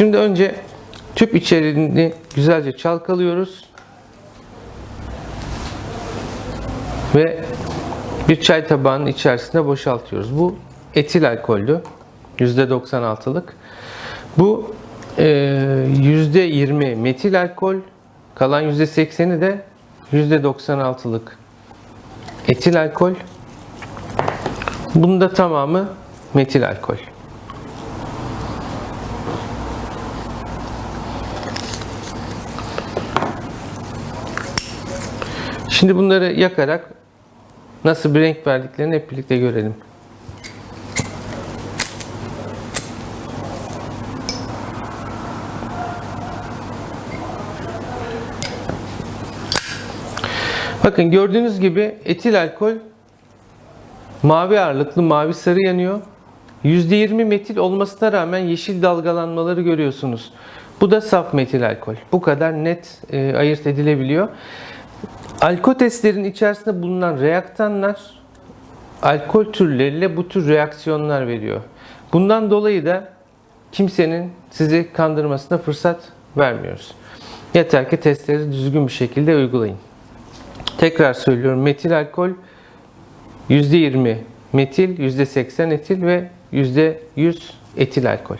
Şimdi önce tüp içeriğini güzelce çalkalıyoruz. Ve bir çay tabağının içerisine boşaltıyoruz. Bu etil alkollü. %96'lık. Bu e, %20 metil alkol. Kalan %80'i de %96'lık etil alkol. Bunun da tamamı metil alkol. Şimdi bunları yakarak nasıl bir renk verdiklerini hep birlikte görelim. Bakın gördüğünüz gibi etil alkol mavi ağırlıklı, mavi sarı yanıyor. %20 metil olmasına rağmen yeşil dalgalanmaları görüyorsunuz. Bu da saf metil alkol. Bu kadar net e, ayırt edilebiliyor. Alkotestlerin içerisinde bulunan reaktanlar alkol türleriyle bu tür reaksiyonlar veriyor. Bundan dolayı da kimsenin sizi kandırmasına fırsat vermiyoruz. Yeter ki testleri düzgün bir şekilde uygulayın. Tekrar söylüyorum metil alkol %20 metil, %80 etil ve %100 etil alkol.